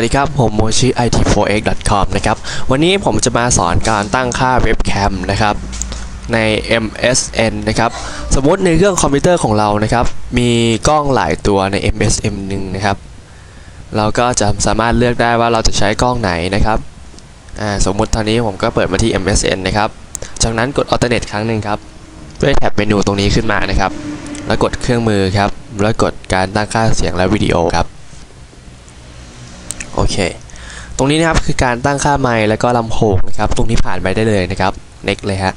วัสดีครับ ผมโมชิ it4x.com นะครับ วันนี้ผมจะมาสอนการตั้งค่าเว็บแคมนะครับ ใน MSN นะครับ สมมติในเครื่องคอมพิวเตอร์ของเรานะครับ มีกล้องหลายตัวใน MSN หนึ่งนะครับ เราก็จะสามารถเลือกได้ว่าเราจะใช้กล้องไหนนะครับสมมุติตอนนี้ผมก็เปิดมาที่ MSN นะครับ จากนั้นกด Alternate ครั้งหนึ่งครับ ด้วยแท็บเมนูตรงนี้ขึ้นมานะครับ แล้วกดเครื่องมือครับ แล้วกดการตั้งค่าเสียงและวิดีโอครับ เค ตรงนี้นะครับคือการตั้งค่าไมค์แล้วก็ลำโพงนะครับ ตรงนี้ผ่านไปได้เลยนะครับ next เลยฮะ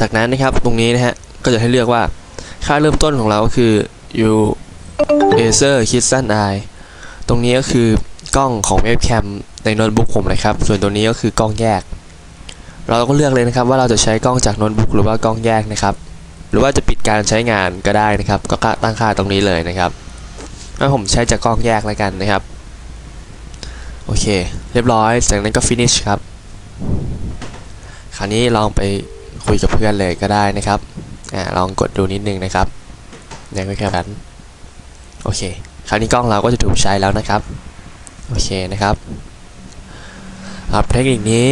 จากนั้นนะครับตรงนี้นะฮะก็จะให้เลือกว่าค่าเริ่มต้นของเราก็คือ u Acer Kitson Eye ตรงนี้ก็คือกล้องของเว็บแคมในโน้ตบุ๊กผมนะครับ ส่วนตัวนี้ก็คือกล้องแยก เราก็เลือกเลยนะครับว่าเราจะใช้กล้องจากโน้ตบุ๊กหรือว่ากล้องแยกนะครับ หรือว่าจะปิดการใช้งานก็ได้นะครับ ก็ตั้งค่าตรงนี้เลยนะครับ ถ้ผมใช้จากกล้องแยกแล้วกันนะครับ โอเค เรียบร้อย จากนั้นก็ finish ครับ คราวนี้ลองไปคุยกับเพื่อนเลยก็ได้นะครับอ่าลองกดดูนิดนึงนะครับยังไม่แค่นั้นโอเค คราวนี้กล้องเราก็จะถูกใช้แล้วนะครับ โอเคนะครับครับเทคนิคนี้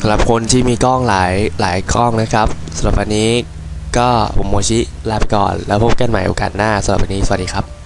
สำหรับคนที่มีกล้องหลายหลายกล้องนะครับสำหรับวันนี้ก็ผมโมชิลาไปก่อน แล้วพบกันใหม่โอกาสหน้าสำหรับวันนี้สวัสดีครับ